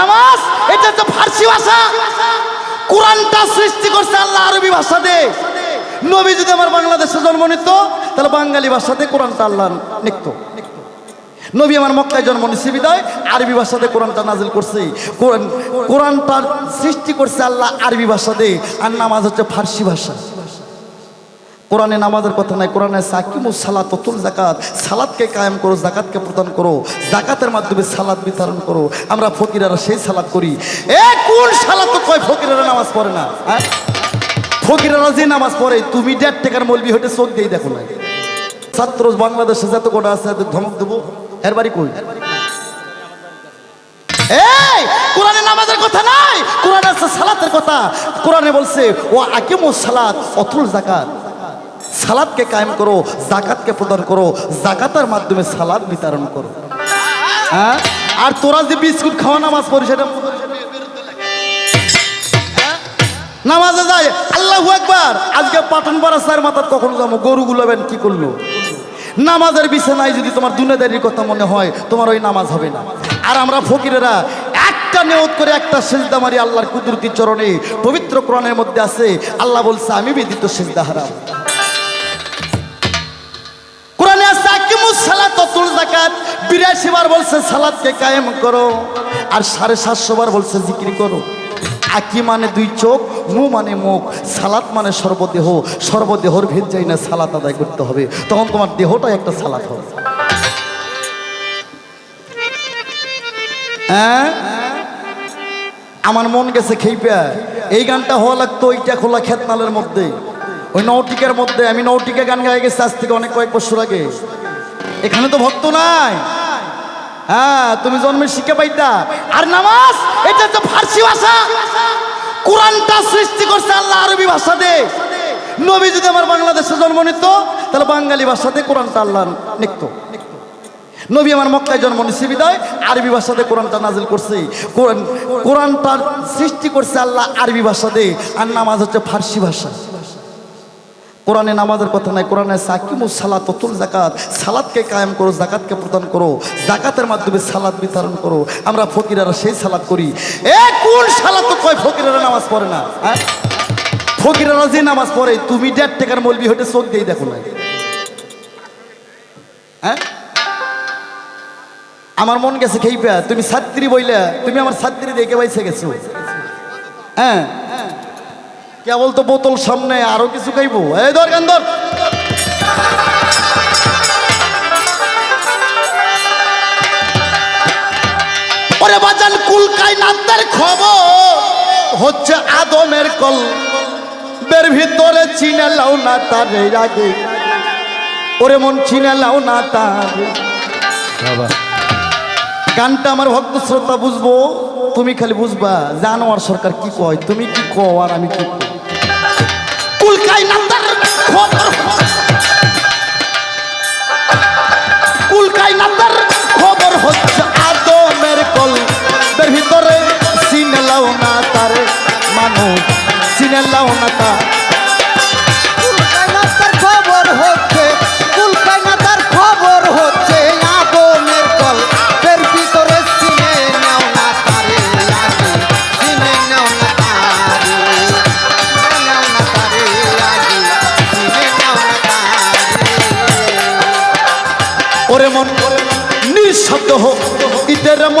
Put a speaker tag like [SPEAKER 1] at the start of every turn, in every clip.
[SPEAKER 1] নামাজ, এটা হচ্ছে ফার্সি ভাষা। কোরআনটা সৃষ্টি করছে আল্লাহ আরবি ভাষাতে। নবী যদি আমার বাংলাদেশে জন্ম নিত, তাহলে বাঙালি ভাষাতে কোরআনটা আল্লাহ লিখত। নবী আমার মক্কায় জন্ম নিচ্ছে বিদায়, আরবি ভাষাতে কোরআনটা নাজিল করছে। কোরআন কোরআনটার সৃষ্টি করছে আল্লাহ আরবি ভাষাতে, আর নামাজ হচ্ছে ফার্সি ভাষা। কোরআনে নামাজের কথা নাই, কোরআনে সাকিমু সালাত তুল জাকাত সালাদকে কায়েম করো জাকাতকে প্রদান করো। জাকাতের মাধ্যমে সালাদ বিতরণ করো। আমরা ফকিরারা সেই সালাদ করি। এ, কোন সালাদ তো কয় ফকিরারা নামাজ পড়ে না? হ্যাঁ? ফকিরারা যে নামাজ পড়ে, তুমি দেড় টাকার মলবি হতে চোখ দিয়ে দেখো না ছাত্র বাংলাদেশে যত কোটা আছে ধমক দেবো। এর বাড়ি কই? এই, কোরআনে নামাজের কথা নাই, কোরআনে আছে সালাতের কথা। কোরআনে বলছে ও আকিমু সালাত, অতুল জাকাত সালাদকে কায়েম করো জাকাতকে প্রদান করো জাকাতের মাধ্যমে সালাদ বিতরণ করো। হ্যাঁ? আর তোরা যে বিস্কুট খাওয়া নামাজ পড়ি সেটা হ্যাঁ? নামাজে যায়, আল্লাহু একবার আজকে পাঠান পাড়া স্যার মাথার কখন যাব? গরু গুলাবেন, কি করল? নামাজের বিছানায় যদি তোমার দুনিয়াদারির কথা মনে হয়, তোমার ওই নামাজ হবে না। আর আমরা ফকিরেরা একটা নিয়ত করে একটা সেজদা মারি আল্লাহর কুদরতি চরণে, পবিত্র কোরআনের মধ্যে আছে, আল্লাহ বলছে, আমি বিদিত সেজদা হারাম। বিরাশি বার বলছে সালাতকে কায়েম করো। আর সাড়ে সাতশো বার বলছে, জিকির করো। আকি মানে দুই চোখ, মু মানে মুখ সালাত মানে সর্বদেহ। সর্বদেহর ভেদ যাই না সালাত আদায় করতে হবে। তখন তোমার দেহটাই একটা সালাত হবে। হ্যাঁ? আমার মন গেছে খেইপা। এই গানটা হওয়া লাগতো ওইটা খোলা খেতনালের মধ্যে। ওই নৌটিকার মধ্যে। আমি নৌটিকা গান গাই গেছি আজ থেকে অনেক কয়েক বছর আগে। এখানে তো ভক্ত নাই। হ্যাঁ তুমি জন্মের শিখে পাইতা। আর নামাজ, এটা হচ্ছে ফার্সি ভাষা। কোরআনটা সৃষ্টি করছে আল্লাহ আরবি ভাষাতে। নবী যদি আমার বাংলাদেশে জন্ম নিত, তাহলে বাঙালি ভাষাতে কোরআনটা আল্লাহ লিখত। নবী আমার মক্কায় জন্ম নিচ্ছে বিদায়, আরবি ভাষাতে কোরআনটা নাজিল করছে। কোরআন কোরআনটার সৃষ্টি করছে আল্লাহ আরবি ভাষাতে। আর নামাজ হচ্ছে ফার্সি ভাষা। কোরআনে নামাজের কথা নাই, কোরআনে সাকিমু সালাত অতুল জাকাত সালাদকে কায়েম করো জাকাতকে প্রদান করো জাকাতের মাধ্যমে সালাদ বিতরণ করো। আমরা ফকিরারা সেই সালাদ করি। এ কোন সালাদ তো কয় ফকিরারা নামাজ পড়ে না হ্যাঁ? ফকিরারা যে নামাজ পড়ে, তুমি দেড় টাকার মলবি হতে চোখ দিয়ে দেখো না হ্যাঁ? আমার মন গেছে খেইপা, তুমি ছাত্রী বইলা, তুমি আমার ছাত্রী দেখে বাইসে গেছো। হ্যাঁ? কেবল তো বোতল সামনে আরও কিছু খাইবো। এই ধর ওরে বাজান কুলকাই নান্দার খবর হচ্ছে আদমের কল। বের ভিতরে চিনে লাও না তার আগে। ওরে মন চিনে লাও না তার। গানটা আমার ভক্ত শ্রোতা বুঝব তুমি খালি বুঝবা জানোয়ার সরকার কি কয় তুমি কি কও আর আমি কি কই? কুলকাই নান্দার খবর কুলকাই নান্দার খবর হচ্ছে আদমের কল। এর ভিতরে চিনে লাও না তারে মানুষ, চিনে লাও না তার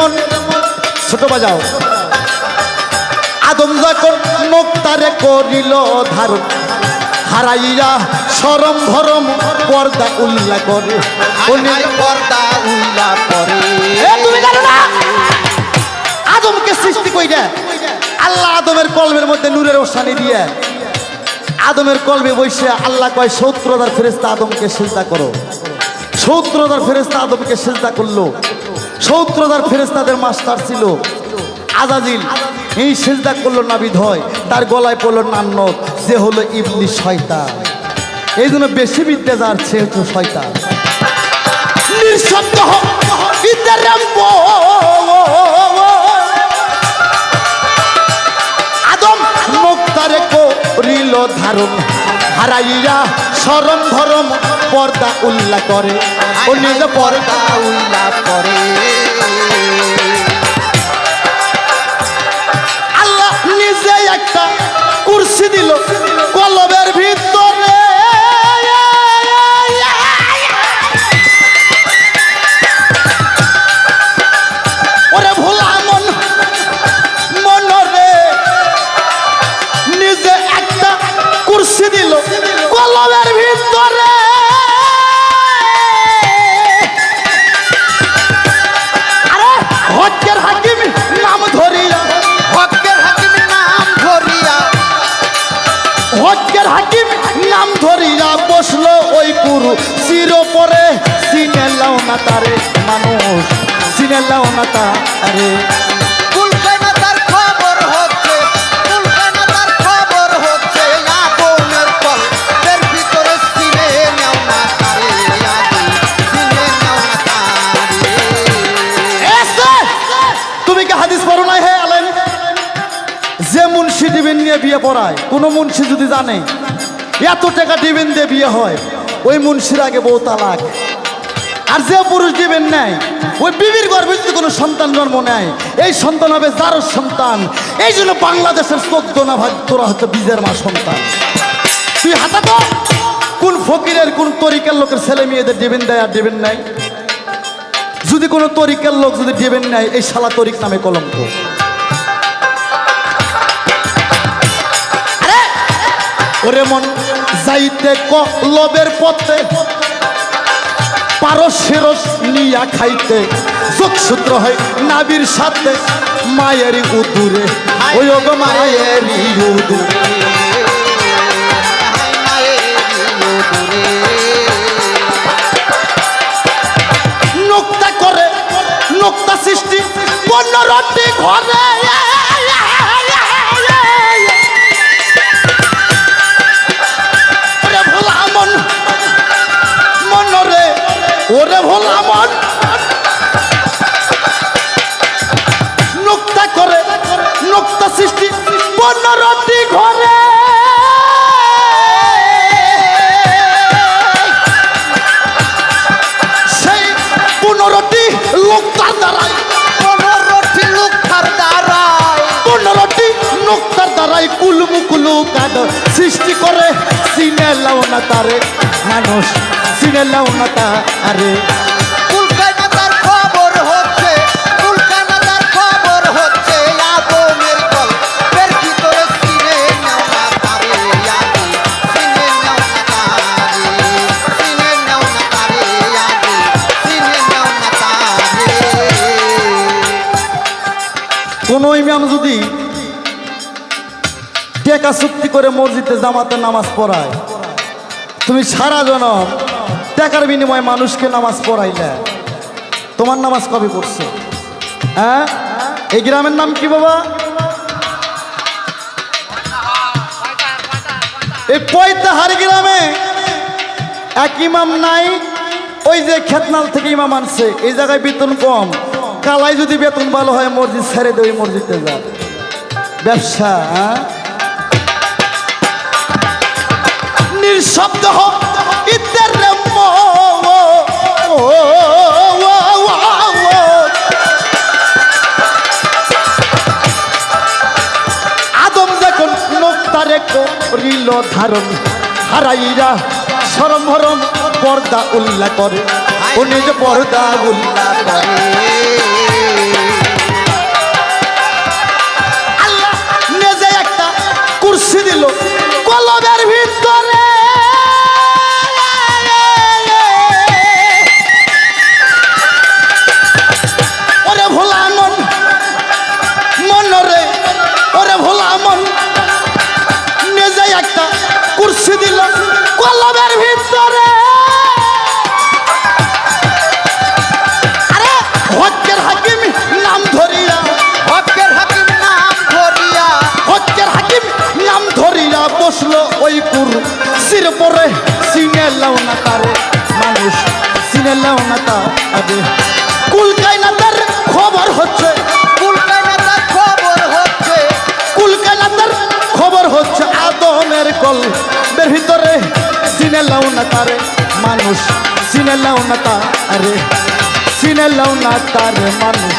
[SPEAKER 1] মন ছোট বাজাও। আদম যখন নোক্তারে করিল ধারণ হারাইয়া সরম ভরম পর্দা উল্লা করে।
[SPEAKER 2] পর্দা উল্লা করে।
[SPEAKER 1] তুমি জানো না? আদমকে সৃষ্টি কইরা আল্লাহ আদমের কলমের মধ্যে নূরের ওসানি দিয়ে আদমের কলবে বসে আল্লাহ কয় সত্তর হাজার ফেরেস্তা আদমকে চিন্তা করো। সত্তর হাজার ফেরেস্তা আদমকে চিন্তা করল। সত্তর হাজার ফেরেস্তাদের মাস্টার ছিল আজাজিল। এই সিজদা করল নাবিদ হয়, তার গলায় পড়ল নান্নত যে হলো ইবলি শয়তান। এই জন্য বেশি বিদ্যা যার, সে হচ্ছে হোক আদম মুক্তারে করিল ধারণ। হারাইয়া সরম ধরম পর্দা উল্লা করে। ও পর্দা
[SPEAKER 2] উল্লা করে। আল্লাহ নিজে একটা কুর্সি দিল। কল এর ভিতরে সিনে নাও না তারে আগে সিনে নাও না তারে।
[SPEAKER 1] এসে! তুমি কি হাদিস পড়ো নাই হে আলেন যে মুন্সি ডিবিন নিয়ে বিয়ে পড়ায় কোনো মুন্সি যদি জানে এত টাকা ডিবিন দিয়ে বিয়ে হয় ওই মুন্সির আগে বউ তালাক। আর যে পুরুষ ডিবিন নেয় ওই বিবির গর্ভে যদি কোনো সন্তান জন্ম নেয়, এই সন্তান হবে যার সন্তান। এই জন্য বাংলাদেশের চোদ্দ না ভাগ তোরা হচ্ছে বীজের মা সন্তান। তুই হাতা তো? কোন ফকিরের, কোন তরিকার লোকের ছেলে মেয়েদের দেবেন দেয় আর দেবেন নেয় যদি কোনো তরিকার লোক যদি দেবেন নাই, এই শালা তরিক নামে কলঙ্ক। ওরে মন যাইতে কলবের পথে। পারস সেরস নিয়া খাইতে যোগসূত্র হয় নাবির সাথে। মায়ের উদুরে ওই ওগো মায়ের উদুরে। নোক্তা করে নোক্তা সৃষ্টি পনেরোটি ঘরে। ওরে ভোলা মন নোক্তা করে নোক্তা সৃষ্টি পনেরোটি ঘরে। সেই পনেরোটি লোক তার দ্বারাই
[SPEAKER 2] পনেরোটি লোক তার দ্বারায়
[SPEAKER 1] পনেরোটি নোক্তার দ্বারাই কুলমুকুলু কাদ সৃষ্টি করে। সিনে লাও না তারে মানুষ। সিনে না তারে কোন ইমাম যদি টেকা চুক্তি করে মসজিদে জামাতে নামাজ পড়ায় তুমি সারা জনম টাকার বিনিময়ে মানুষকে নামাজ পড়াইলে। তোমার নামাজ কবে পড়ছে? হ্যাঁ? এই গ্রামের নাম কি বাবা? এই পয়তাহার গ্রামে এক ইমাম নাই, ওই যে খেতনাল থেকে ইমাম আনছে, এই জায়গায় বেতন কম। কালাই যদি বেতন ভালো হয়, মসজিদ ছেড়ে ওই মসজিদে যা। ব্যবসা হ্যাঁ? নিঃশব্দ হোক ইদের রে মো- ও- ও- ও- ও- আদম যখন নোক্তারে করিল ধারণ হারাইরা সরম ভরম পর্দা উল্লা করে। ও নিজ পর্দা উল্লা আল্লাহ কুর সির পরে সিনে লাও না তারে মানুষ সিনে লাও না তারে কুলকাই না তার খবর হচ্ছে
[SPEAKER 2] কুলকানা তার খবর হচ্ছে।
[SPEAKER 1] কুলকাই না তার খবর হচ্ছে আদমের কল। বের ভিতরে সিনে লাও না তারে মানুষ সিনে লাও না তারে সিনে লাও না তারে মানুষ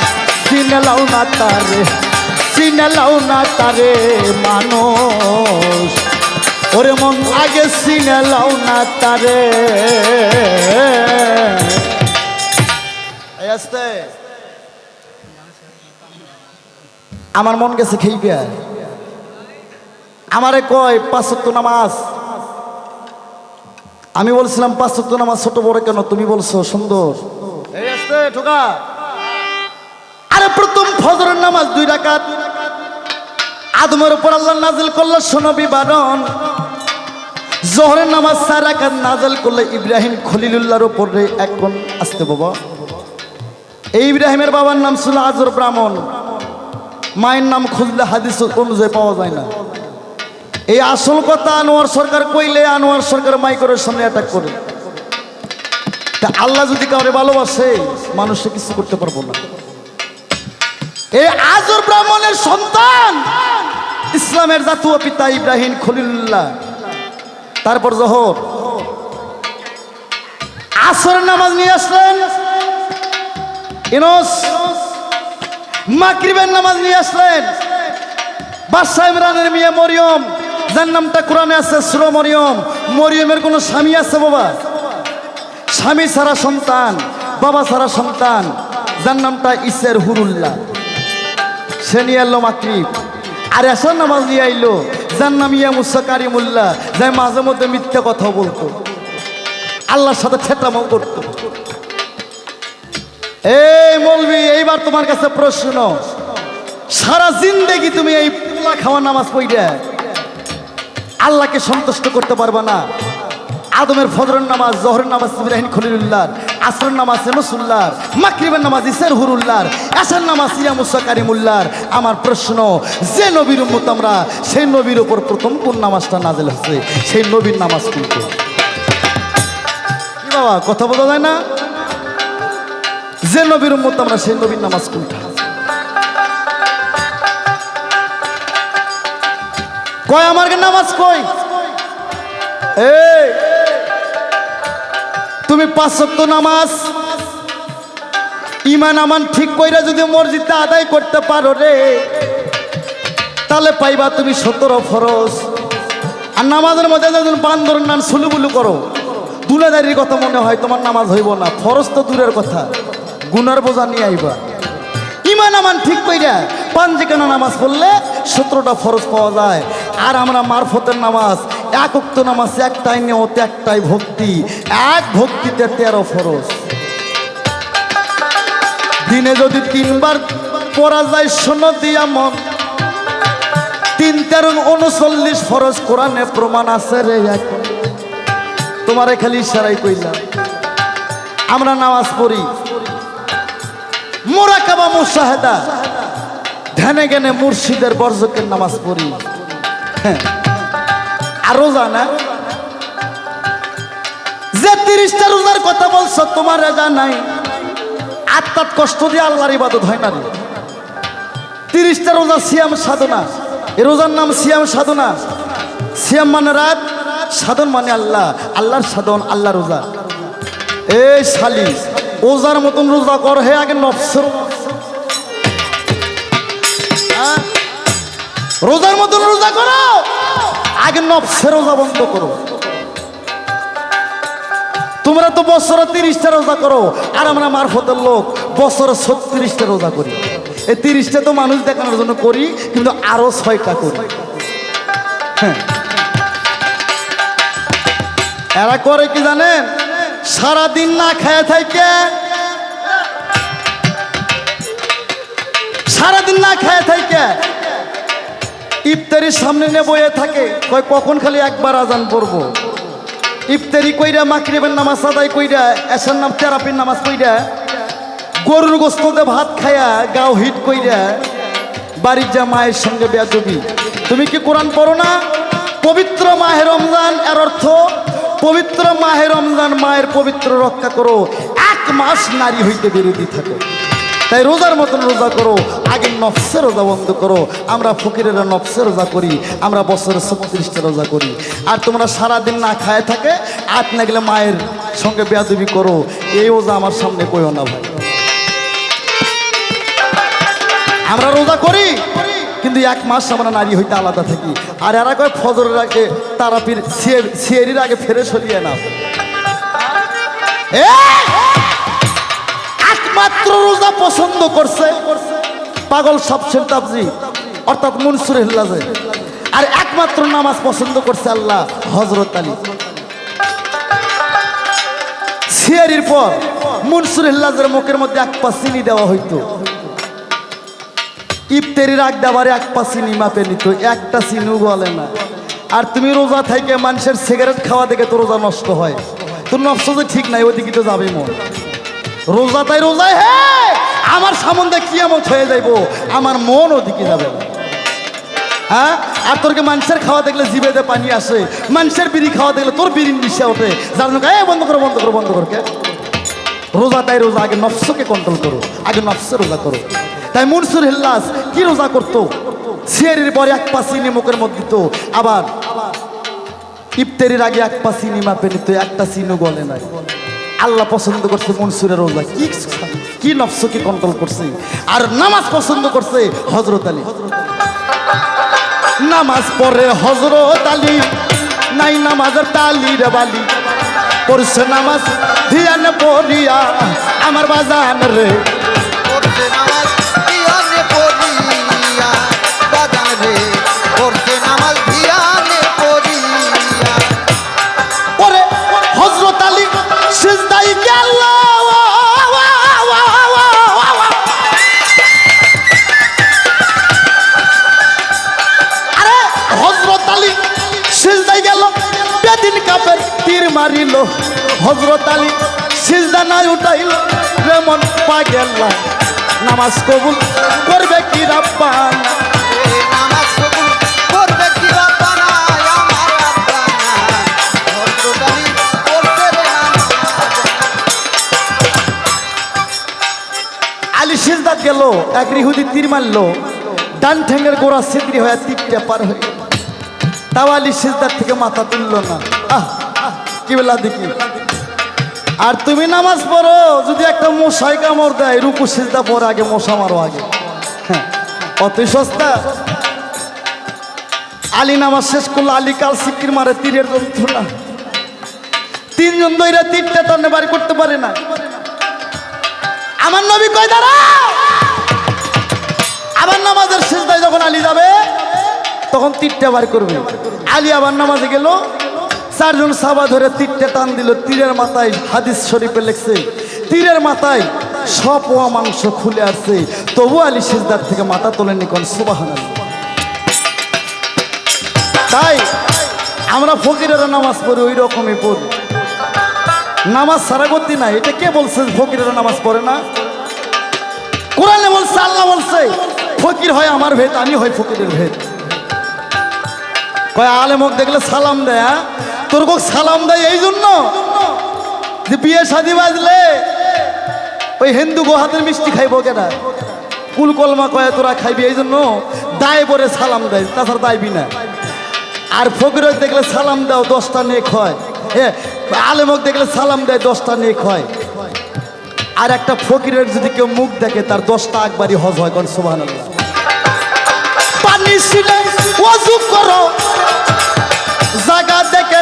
[SPEAKER 1] সিনে লাও না তারে সিনে লাও না তারে মানুষ। ওরে মন আগে সিনে লাও না তারে। আস্তে। আমার মন গেছে খেইবে আমারে কয় পাঁচত্ব নামাজ। আমি বলছিলাম পাঁচত্ব নামাজ ছোট বড় কেন? তুমি বলছো, সুন্দর। ঠোকা। আরে প্রথম ফজরের নামাজ দুই রাকাত। আদমের উপর আল্লাহ নাজিল করল সোনবী বারণ জোহরের নামাজ চার রাকাত নাজাল করলে ইব্রাহিম খলিলুল্লাহর উপরে এখন আসতে বাবা। এই ইব্রাহিমের বাবার নাম ছিল আজর ব্রাহ্মণ। মায়ের নাম খুঁজলে হাদিস অনুযায়ী পাওয়া যায় না। এই আসল কথা আনোয়ার সরকার কইলে আনোয়ার সরকার মাইকরের সামনে অ্যাটাক করে। তা আল্লাহ যদি কাউরে ভালোবাসে, মানুষে কিছু করতে পারব না। এই আজর ব্রাহ্মণের সন্তান ইসলামের জাতীয় পিতা ইব্রাহিম খলিলুল্লাহ। তারপর জহর। আসরের নামাজ নিয়ে আসলেন। ইনস। মাকরিবের নামাজ নিয়ে আসলেন। বাদশাহ ইমরানের মেয়ে মরিয়ম, যার নামটা কোরআনে আছে সুর মরিয়ম। মরিয়মের কোনো স্বামী আছে বাবা? স্বামী ছাড়া সন্তান, বাবা ছাড়া সন্তান, যার নামটা ইসের হুরুল্লাহ। সে নিয়ে এলো মাকরিব আর এসার নামাজ নিয়ে আইলো। যার নাম ইয়া মুসা কারিমুল্লাহ, যাই মাঝে মধ্যে মিথ্যে কথা বলতো। আল্লাহর সাথে ছেটামো করতো। এই মলবি এইবার তোমার কাছে প্রশ্ন। সারা জিন্দেগি তুমি এই পোলা খাওয়া নামাজ পড়ে আল্লাহকে সন্তুষ্ট করতে পারবা না। আদমের ফজরের নামাজ, জহরের নামাজ তুমি ইব্রাহিম খলিলুল্লাহ আসরের নামাজ এমসুল্লাহ মাকরিবের নামাজ ইসের হুরুল্লাহ আসার নামাজ ইয়া মুসা কারিমুল্লাহ আমার প্রশ্ন, যে নবীর উম্মত আমরা, সেই নবীর উপর প্রথম কোন নামাজটা নাজেল হচ্ছে সেই নবীর নামাজ কিন্তু বাবা, কথা বলা যায় না? যে নবীর উম্মত আমরা, সেই নবীর নামাজ কোনটা? কয় আমার নামাজ কই এই! তুমি পাঁচ ওয়াক্ত নামাজ ইমান আমান ঠিক কইরা যদি মসজিদে আদায় করতে পারো রে, তাহলে পাইবা তুমি সতেরো ফরজ। আর নামাজের মধ্যে যখন বান্দর নান সুলুবুলু করো। দুলাদারির কথা মনে হয় তোমার নামাজ হইব না, ফরজ তো দূরের কথা। গুনার বোঝা নিয়ে আইবা। ইমান আমান ঠিক কইরা কেন নামাজ পড়লে সতেরোটা ফরজ পাওয়া যায়। আর আমরা মারফতের নামাজ এক উক্ত নামাজ একটাই নিয়ত, একটাই ভক্তি। এক ভক্তিতে তেরো ফরজ। দিনে যদি তিনবার পড়া যায়, শোনো দিয়া মন। তিন তেরো উনচল্লিশ ফরজ, কোরআনে প্রমাণ আছে রে এখন তোমারে খালি ইশারাই কইলাম, আমরা নামাজ পড়ি। মোরাকাবা মুশাহেদা। ধ্যানে জ্ঞানে মুর্শিদের বর্জকের নামাজ পড়ি। হ্যাঁ। আর রোজা না? যে তিরিশটা রোজার কথা বলছো, তোমার রেজা নাই। আত্মাত কষ্ট দিয়ে আল্লাহর ইবাদত হয় না রে। তিরিশটা রোজা সিয়াম সাধনা। এ রোজার নাম সিয়াম সাধনা। সিয়াম মানে রাত, সাধন মানে আল্লাহ। আল্লাহর সাধন আল্লাহ রোজা। এই শালি ওজার মতন রোজা কর হে আগে নফসের? রোজার মতন রোজা করো। আগে নফসের রোজা বন্ধ করো। তোমরা তো বছরে তিরিশটা রোজা করো, আর আমরা মারফতের লোক বছরে ছত্রিশটা রোজা করি। এই তিরিশটা তো মানুষ দেখানোর জন্য করি, কিন্তু আরও ছয়টা করি। হ্যাঁ। এরা করে কি জানেন? সারাদিন না খায় থাকে। সারাদিন না খায় থাকে। ইফতারির সামনে নিয়ে বয়ে থাকে। কয়, কখন খালি একবার আজান পড়ব? ইফতারি কইরা মাকরিবের নামাজ আদায় কইরা এসার নাম তেরাপির নামাজ কইরা গরুর গোস্ততে ভাত খায়া গাও হিট কইরা বাড়ির যা মায়ের সঙ্গে বেয়াদবি। তুমি কি কোরআন পড়ো না? পবিত্র মাহে রমজান, এর অর্থ পবিত্র মাহে রমজান মায়ের পবিত্র রক্ষা করো। এক মাস নারী হইতে বিরোধী থাকো। তাই রোজার মতন রোজা করো আগে নফসে রোজা বন্ধ করো। আমরা ফকিরেরা নফসে রোজা করি, আমরা বছরে ছত্রিশটা রোজা করি। আর তোমরা সারাদিন না খায় থাকে, আট না গেলে মায়ের সঙ্গে বেয়াদবি করো। এই রোজা আমার সামনে কইও না ভাই। আমরা রোজা করি, কিন্তু এক মাস আমরা নারী হইতে আলাদা থাকি। আর এরা কয় ফজরের আগে তারাপির সিয়ারির আগে ফেরে সরিয়ে না এ! একমাত্র রোজা পছন্দ করছে। পাগল সবসেন তাবজি অর্থাৎ মনসুর হিল্লাজে আর একমাত্র নামাজ পছন্দ করছে আল্লাহ হজরত আলী। সিয়ারির পর মনসুর হিল্লাজের মুখের মধ্যে এক পা চিনি দেওয়া হইতো। ইফতারির আগ দেওয়ার এক পা চিনি মাপে নিত, একটা চিনিও বলে না। আর তুমি রোজা থেকে মানুষের সিগারেট খাওয়া দেখে তো রোজা নষ্ট হয়। তোর নষ্ট যে ঠিক নাই, ওদিকে তো যাবে মন। রোজা তাই রোজায়, হে! আমার সম্বন্ধে কি এমন হয়ে যাইব, আমার মন ওদিকে যাবে। হ্যাঁ? আর তোরকে মানুষের খাওয়া দেখলে জিবেতে পানি আসে মানুষের বিড়ি খাওয়া দেখলে তোর বিড়ি নিশে ওঠে। যার জন্য এ বন্ধ করো বন্ধ করো, বন্ধ করকে রোজা তাই রোজা, আগে নফসকে কন্ট্রোল করো, আগে নফসে রোজা করো। তাই মনসুর হিল্লাস, কি রোজা করতো? সিয়ারির পরে এক পা চিনি মুখের মধ্যে দিত, আবার ইফতারির আগে এক পা চিনি মাপে নিত, একটা চিনও গলে নাই। আল্লাহ পছন্দ করছে মনসুরের রোজা। কি কি নফসকে কন্ট্রোল করছে? আর নামাজ পছন্দ করছে হজরত আলী। নামাজ পড়ে হজরত আলী। নাই নামাজের তালি রে বালি। পড়ছে নামাজ ধিয়ান পড়িয়া আমার বাজান রে।
[SPEAKER 2] পড়ছে নামাজ ধিয়ানে পড়িয়া বাজান রে।
[SPEAKER 1] মারিল হজরত আলী সিজদা নাই উঠাইল রেমন পা গেল নামাজ কবুল করবে কি রাব্বান?
[SPEAKER 2] আলী
[SPEAKER 1] সিজদাত গেল এক রিহুদি তীর মারল ডান ঠ্যাঙ্গের গোড়া সিদ্রি হয়ে তীরটা পার হয়ে। তাও আলী সিজদার থেকে মাথা তুলল না। আহ! আহ, কি বেলা দেখি? আর তুমি নামাজ পড়ো যদি একটা মশাই কামড় দেয় রুকু সিজদা পরে আগে মশা মারো আগে। হ্যাঁ, অতই সস্তা। আলী নামাজ শেষ করল আলী কাল সিকির মারে তীরের যন্ত্রণা তিনজন দইরা তীরটা টানে বাড়ি করতে পারে না। আমার নবী কয় দাঁড়া! আবার নামাজের শেষদায় যখন আলী যাবে তখন তীরটা বার করবে। আলী আবার নামাজে গেল চারজন সাবা ধরে তীরটা টান দিল। তীরের মাথায় হাদিস শরীফে লেখছে, তীরের মাথায় সপোয়া মাংস খুলে আসছে তবু আলী সিজদার থেকে মাথা তোলেনি কোন? সুবাহান তাই আমরা ফকিরেরা নামাজ পড়ি ওই রকমই পড়ি। নামাজ সারা করতে না এটা কে বলছে ফকিরেরা নামাজ পড়ে না? কোরআনে বলছে, আল্লাহ বলছে, ফকির হয় আমার ভেদ, আমি হয় ফকিরের ভেদ। কয় আলেমক দেখলে সালাম দেয় হ্যাঁ? তোর কক সালাম দেয় এই জন্য যে বিয়ে শাদি বাজলে ওই হিন্দু গোহাতের মিষ্টি খাইব কেনা কুল কলমা কয়ে তোরা খাইবি এই জন্য দায় পরে সালাম দেয়, তাছাড়া দায়বি না। আর ফকির দেখলে সালাম দাও, দশটা নিয়ে খয় এ আলেমক দেখলে সালাম দেয়, দশটা নিয়ে খয় আর একটা ফকিরের যদি কেউ মুখ দেখে, তার দশটা একবারই হজ হয়, কোন সোভান পানি ছিলে করো দেখে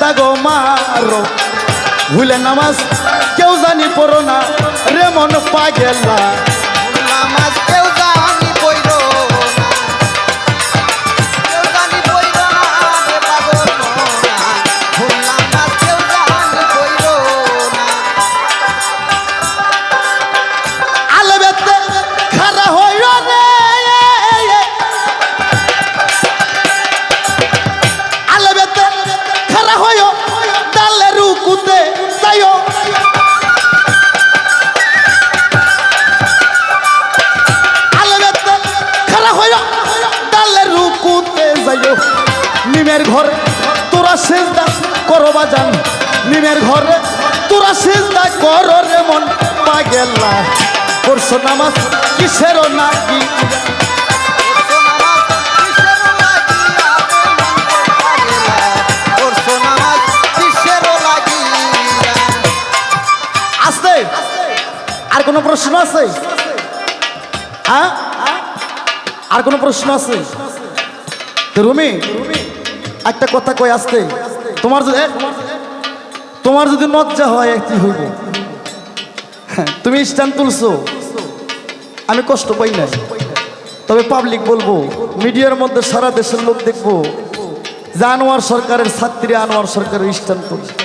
[SPEAKER 1] দাগো মারো ভুলে নামাজ কেউ জানি পড়ো না রেমন পাগেলা। আর কোনো প্রশ্ন আছে? হ্যাঁ? আর কোনো প্রশ্ন আছে? রুমি, একটা কথা কই আসতে তোমার যদি তোমার যদি লজ্জা হয়, কি হইব? তুমি স্ট্যান্ড তুলছো। আমি কষ্ট পাই না তবে পাবলিক বলব, মিডিয়ার মধ্যে সারা দেশের লোক দেখব, যে আনোয়ার সরকারের ছাত্রী আনোয়ার সরকারের স্ট্যান্ড তুলছে।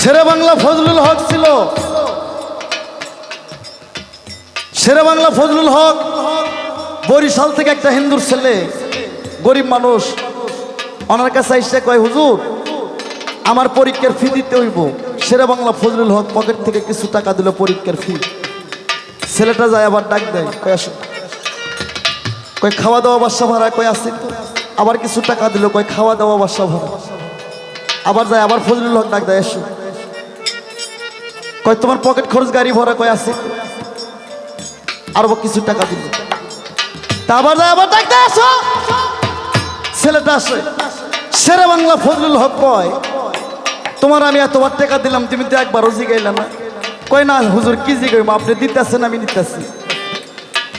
[SPEAKER 1] শেরে বাংলা ফজলুল হক ছিল। শেরে বাংলা ফজলুল হক বরিশাল থেকে একটা হিন্দুর ছেলে, গরিব মানুষ। ওনার কাছে এসে কয়, হুজুর, আমার পরীক্ষার ফি দিতে হইব। শেরে বাংলা ফজলুল হক পকেট থেকে কিছু টাকা দিল পরীক্ষার ফি ছেলেটা যায় আবার ডাক দেয়, কয়, আসো। কয়, খাওয়া দাওয়া বাসা ভাড়া, কয় আসি আবার কিছু টাকা দিল, কয়, খাওয়া দাওয়া বাসা ভাড়া। আবার যায়, আবার ফজলুল হক ডাক দেয়, এসো। কয়, তোমার পকেট খরচ গাড়ি ভরা কয় তো আরও কিছু টাকা দিল তা আবার যায় আবার ডাক আসো। ছেলেটা আসে। সেরা বাংলা ফজলুল হক কয়, তোমার আমি এতবার টাকা দিলাম, তুমি তো একবারও জিগাইলে না। কয়, না হুজুর, কি জিগাইম আপনি দিতেছেন, আমি নিতেছি।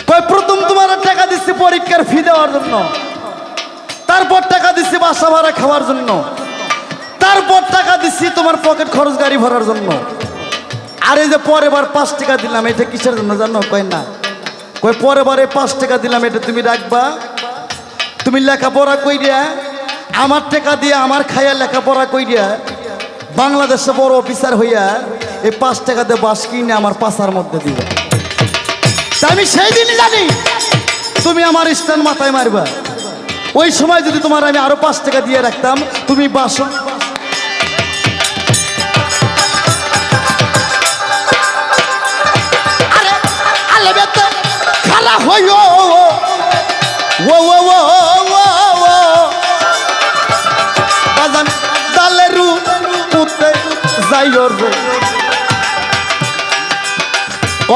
[SPEAKER 1] কয়, প্রথম তোমার টাকা দিচ্ছি পরীক্ষার ফি দেওয়ার জন্য। তারপর টাকা দিচ্ছি বাসা ভাড়া খাওয়ার জন্য। তারপর টাকা দিচ্ছি তোমার পকেট খরচ গাড়ি ভরার জন্য। আর এই যে পরের বার পাঁচ টাকা দিলাম, এটা কিসের জন্য জানো? কয় না? কয় পরের বারে পাঁচ টাকা দিলাম, এটা তুমি রাখবা? তুমি লেখাপড়া কইরিয়া আমার টাকা দিয়ে আমার খাইয়া লেখাপড়া কইরিয়া বাংলাদেশে বড় অফিসার হইয়া এই পাঁচ টাকা দিয়ে বাস কিনে আমার পাশার মধ্যে দিবা। আমি সেই দিনই জানি, তুমি আমার স্ট্যান্ড মাথায় মারবা। ওই সময় যদি তোমার আমি আরও পাঁচ টাকা দিয়ে রাখতাম, তুমি বাসন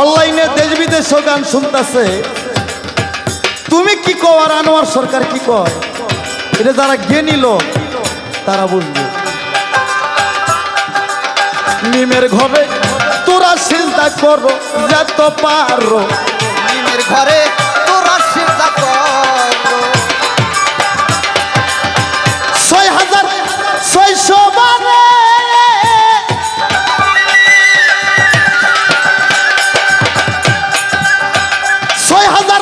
[SPEAKER 1] অনলাইনে দেশ বিদেশ গান শুনতেছে, তুমি কি কো আর আনোয়ার সরকার কি কয়? এটা যারা জ্ঞানী লোক, তারা বুঝবে। নিমের ঘরে তোরা চিন্তা করো যত পারো।
[SPEAKER 2] নিমের ঘরে তোরা সিজা কর।
[SPEAKER 1] ছয় হাজার ছয়শো বারে। ছয় হাজার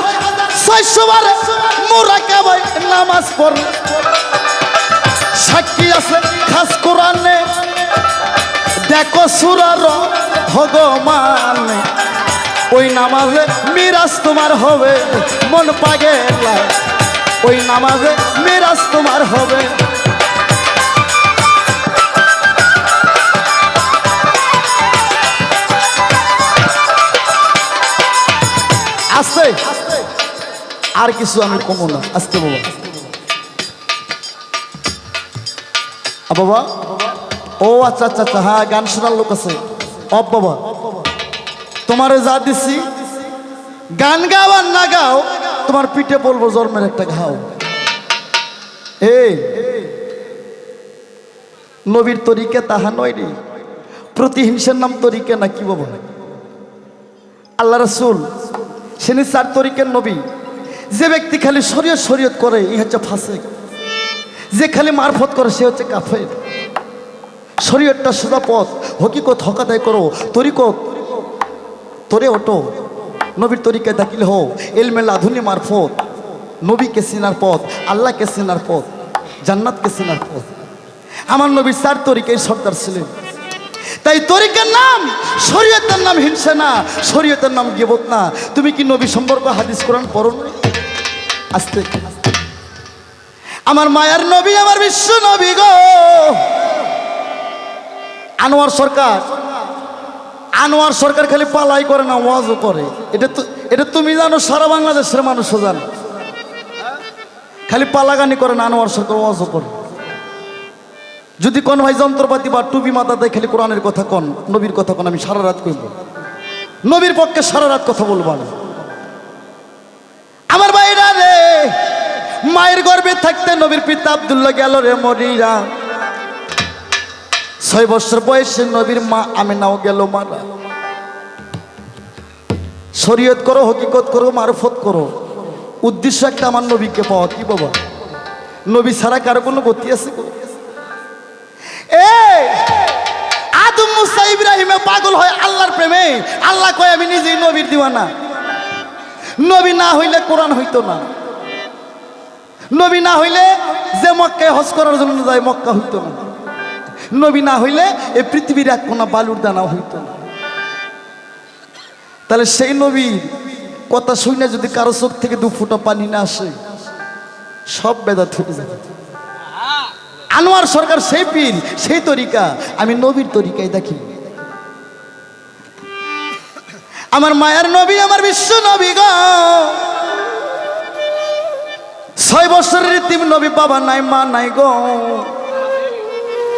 [SPEAKER 1] দেখো সুরার ভগবানে। ওই নামাজে মিরাজ তোমার হবে, মন পাগেলা ওই নামাজে মিরাজ তোমার হবে। আস্তে আর কিছু আমি কমো না, আস্তে বাবা বাবা? ও আচ্ছা আচ্ছা আচ্ছা হ্যাঁ গান শোনার লোক আছে। অব বাবা। তোমারে যা দিছি, গান গাও আর না গাও, তোমার পিঠে বলব জন্মের একটা ঘাও। এই, নবীর তরিকে তাহা নয় রে। প্রতিহিংসার নাম তরিকে না, কি বাবা আল্লাহ রসুল সেনি চার তরিকের নবী। যে ব্যক্তি খালি শরীয়ত শরীয়ত করে ই হচ্ছে ফাসেক। যে খালি মারফত করে, সে হচ্ছে কাফের। শরীয়তটা সোজা পথ, হকিকত হকাদায় করো, তরিকত তোরে ওটো নবীর তরিকায় দাখিল হও। এলমেল আধুনি মারফত নবীকে চিনার পথ, আল্লাহকে চিনার পথ, জান্নাতকে চিনার পথ। আমার নবীর চার তরিকায় সর্দার ছিলেন। তাই তরিকার নাম, শরীয়তের নাম হিংসা না, শরীয়তের নাম গেবত না। তুমি কি নবী সম্পর্ক হাদিস কোরআন পড়ো না? আস্তে। আমার মায়ার নবী, আমার বিশ্ব নবী গো। আনোয়ার সরকার। আনোয়ার সরকার খালি পালাই করে না ওয়াজও করে। এটা তো এটা তুমি জানো, সারা বাংলাদেশের মানুষও জানো। খালি পালাগানি করে না, আনোয়ার সরকার ওয়াজও করে। যদি কোন ভাই যন্ত্রপাতি বা টুপি মাথা দেয়, খালি কোরআনের কথা কন, নবীর কথা কন, আমি সারা রাত কইব। নবীর পক্ষে সারা রাত কথা বলব আমি। আমার ভাইরা রে, মায়ের গর্ভে থাকতে নবীর পিতা আব্দুল্লাহ গেল রে মরিরা ছয় বছর বয়সে নবীর মা আমেনাও গেল মারা। শরীয়ত করো, হকিকত করো, মারফত করো। উদ্দেশ্য একটা আমার নবীকে পাওয়া, কি বাবা? নবী ছাড়া কারও কোনো গতি আছে আদম মুসা ইব্রাহিমে পাগল হয় আল্লাহর প্রেমে। আল্লাহ কয়, আমি নিজেই নবীর দিওয়ানা। নবী না হইলে কোরআন হইতো না। নবী না হইলে যে মক্কায় হজ করার জন্য যায়, মক্কা হইতো না। নবী না হইলে এই পৃথিবীর এক কোনা বালুর দানা হইতো। না তাহলে সেই নবীর কথা শুনে যদি কারও চোখ থেকে দু ফুটা পানি না আসে, সব বেদা থেকে যাবে। আনোয়ার সরকার সেই পীর, সেই তরিকা, আমি নবীর তরিকায় দেখি। আমার মায়ের নবী, আমার বিশ্ব নবী গো। ছয় বছরের তিম নবী বাবা নাই, মা নাই গো।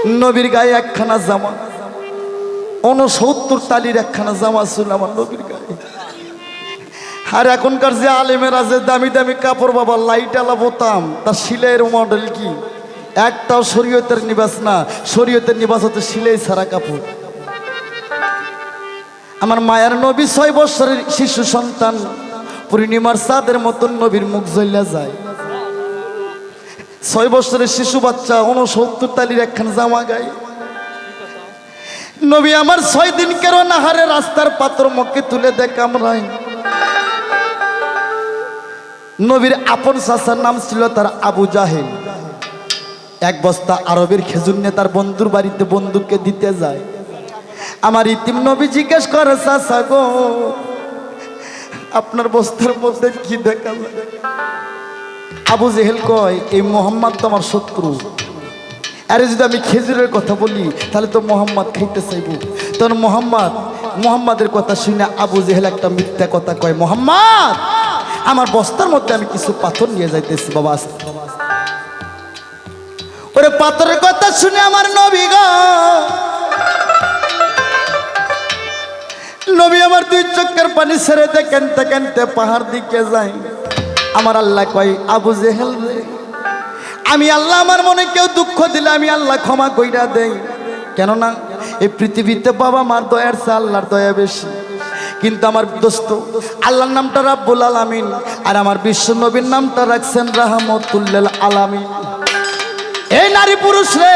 [SPEAKER 1] নবীর গায়ে একখানা জামা। উনসত্তর তালির একখানা জামা ছিল আমার নবীর গায়ে। আর এখনকার যে আলেমেরা যে দামি দামি কাপড় বাবা লাইট আলা বোতাম, তার সিলাইয়ের মডেল কি? একটাও শরীয়তের নিবাস না, শরীয়তের নিবাস হচ্ছে সিলাই ছাড়া কাপড়। আমার মায়ের নবী ছয় বছরের শিশু সন্তান, পূর্ণিমার চাঁদের মতন নবীর মুখ জ্বলিয়া যায়। ছয় বছরের শিশু বাচ্চা উনসত্তর তালির একখান জামা গায়ে। নবী আমার ছয় দিন কেন নাহারে রাস্তার পাত্র মুখে তুলে দেখ আমরাই নবীর আপন চাচার নাম ছিল তার আবু জাহেল। এক বস্তা আরবের খেজুর নিয়ে তার বন্ধুর বাড়িতে বন্ধুকে দিতে যায়। আমার ইতিম নবী জিজ্ঞেস করে, চাচা গো, আপনার বস্তার মধ্যে কি দেখা যায়? আবু জেহেল কয়, এই মোহাম্মদ তো আমার শত্রু। আরে যদি আমি খেজুরের কথা বলি, তাহলে তো মোহাম্মদ খাইতে চাইব। তখন মোহাম্মদ, মোহাম্মদের কথা শুনে আবু জেহেল একটা মিথ্যা কথা কয়, মোহাম্মদ, আমার বস্তার মধ্যে আমি কিছু পাথর নিয়ে যাইতেছি বাবা। ওরে পাথরের কথা শুনে আমার নবী গো। নবী আমার দুই চোখের পানি ছেড়ে দে কেনতে পাহাড় দিকে যাই আমার আল্লাহ কয়, আবু জেহেল আমি আল্লাহ, আমার মনে কেউ দুঃখ দিলে আমি আল্লাহ ক্ষমা কইরা দেই। কেননা, এই পৃথিবীতে বাবা মার দয়ার চেয়ে আল্লাহর দয়া বেশি। কিন্তু আমার দোস্ত, আল্লাহর নামটা রাব্বুল আলামিন, আর আমার বিশ্ব নবীর নামটা রাখছেন রাহমতুল্লাল আলামিন। এই নারী পুরুষ রে,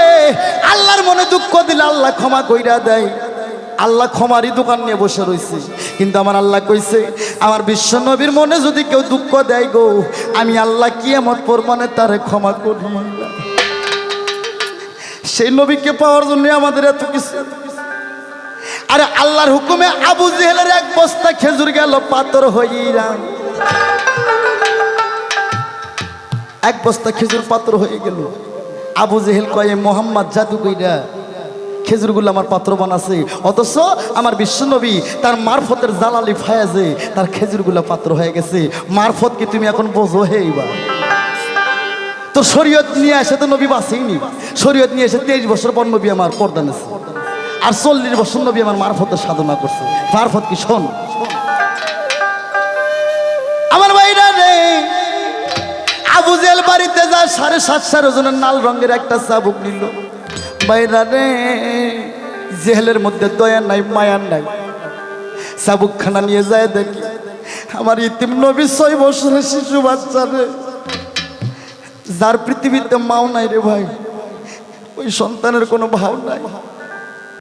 [SPEAKER 1] আল্লাহর মনে দুঃখ দিলে আল্লাহ ক্ষমা কইরা দেয়। আল্লাহ ক্ষমারই দোকান নিয়ে বসে রয়েছে কিন্তু আমার আল্লাহ কইছে আমার বিশ্ব নবীর মনে যদি কেউ দুঃখ দেয় গো, আমি আল্লাহ কি এমন পরমানে তারে ক্ষমা করি সেই নবীকে পাওয়ার জন্য আমাদের এত কিছু। আরে আল্লাহর হুকুমে আবু জেহেলের এক বস্তা খেজুর গেল, পাথর হইরা। এক বস্তা খেজুর পাত্র হয়ে গেল। আবু জেহেল কয়ে, মোহাম্মদ, জাদু কইরা খেজুরগুলো আমার পাত্র বানাছে। অথচ আমার বিশ্বনবী তার মারফতের জালালি ফায়াজে তার খেজুরগুলো পাত্র হয়ে গেছে। মারফত কি তুমি এখন বোঝো হে এইবার? তো শরীয়ত নিয়ে এসে তো নবী বাঁচেইনি। শরীয়ত নিয়ে এসে তেইশ বছর পর নবী আমার পর্দা নেছে। আর চল্লিশ বছর নবী আমার মারফতের সাধনা করছে। মারফত কি শোন? আমার ভাইরা রে, আবু জেল বাড়িতে যা সাড়ে সাতশো ওজনের নাল রঙের একটা চাবুক নিল। বাইরা রে, জেহেলের মধ্যে দয়া নাই মায়ার নাই। সাবুক খানা নিয়ে যায় দেখি, আমার ইতিম নবী ছয় বছরের শিশু বাচ্চা রে। যার পৃথিবীতে মাও নাই রে ভাই, ওই সন্তানের কোনো ভাব নাই।